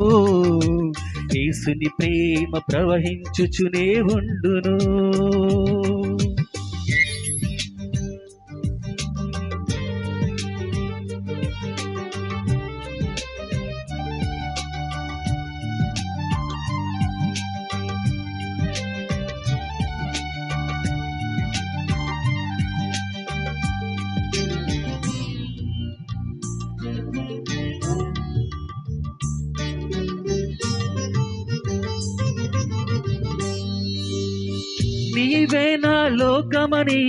ఓ యేసుని ప్రేమ ప్రవహించుచునే ఉండును. నీవే నా లోకమని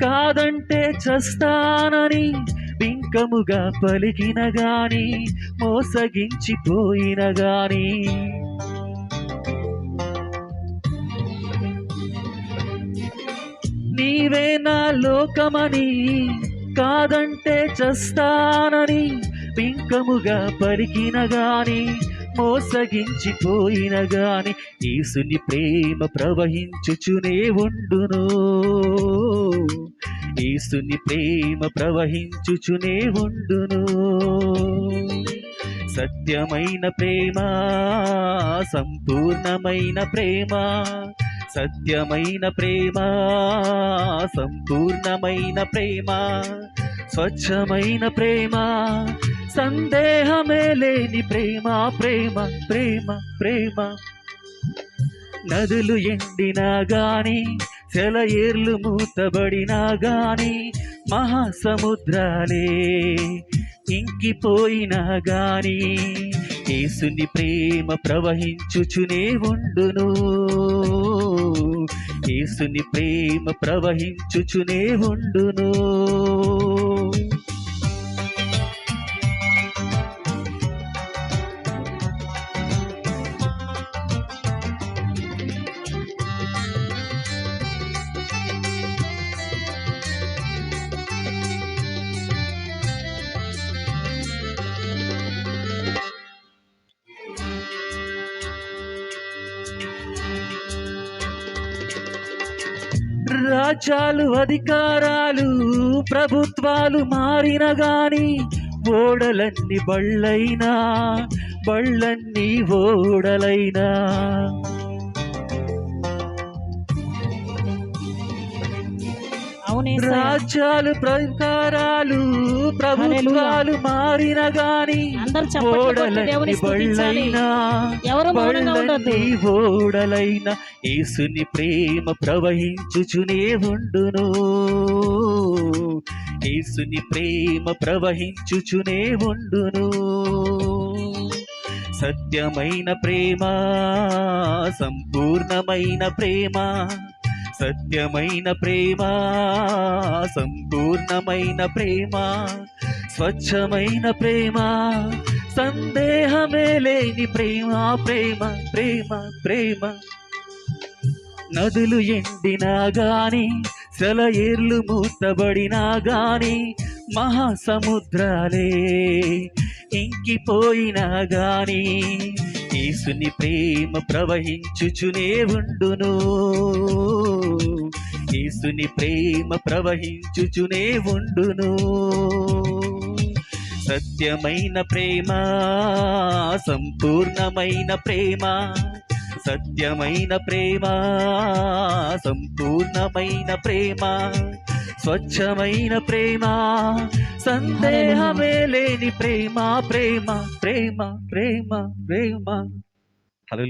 కాదంటే చస్తానని బింకముగా పలికిన గాని మోసగించిపోయిన గాని. నీవే నా లోకమని కాదంటే చస్తానని బింకముగా పలికిన గాని మోసగించిపోయిన గాని యేసుని ప్రేమ ప్రవహించుచునే ఉండును. యేసుని ప్రేమ ప్రవహించుచునే ఉండును. సత్యమైన ప్రేమ సంపూర్ణమైన ప్రేమ సత్యమైన ప్రేమ సంపూర్ణమైన ప్రేమ స్వచ్ఛమైన ప్రేమ సందేహమే లేని ప్రేమ ప్రేమ ప్రేమ ప్రేమ. నదులు ఎండినా గాని సెలయేర్లు మూతబడినా గాని మహాసముద్రాలే ఇంకిపోయినా గాని యేసుని ప్రేమ ప్రవహించుచునే ఉండును. యేసుని ప్రేమ ప్రవహించుచునే ఉండును. రాజ్యాలు అధికారాలు ప్రభుత్వాలు మారిన గాని ఓడలన్నీ బళ్ళైనా బళ్ళన్నీ ఓడలైనా. రాజ్యాలు ప్రకారాలు ప్రభుత్వాలు మారిన గాని ఓడలైన యేసుని ప్రేమ ప్రవహించుచునే ఉండును. యేసుని ప్రేమ ప్రవహించుచునే ఉండును. సత్యమైన ప్రేమ సంపూర్ణమైన ప్రేమ సత్యమైన ప్రేమ సంపూర్ణమైన ప్రేమ స్వచ్ఛమైన ప్రేమ సందేహమే లేని ప్రేమ ప్రేమ ప్రేమ ప్రేమ. నదులు ఎండినా గాని సెలయేర్లు మూతబడినా గాని మహాసముద్రాలే ఇంకిపోయినా గాని యేసుని ప్రేమ ప్రవహించుచునే ఉండును. యేసుని ప్రేమ ప్రవహించుచునే ఉండును. సత్యమైన ప్రేమ సంపూర్ణమైన ప్రేమ సత్యమైన ప్రేమ సంపూర్ణమైన ప్రేమ స్వచ్ఛమైన ప్రేమ సందేహమే లేని ప్రేమ ప్రేమ ప్రేమ ప్రేమ ప్రేమ. హలో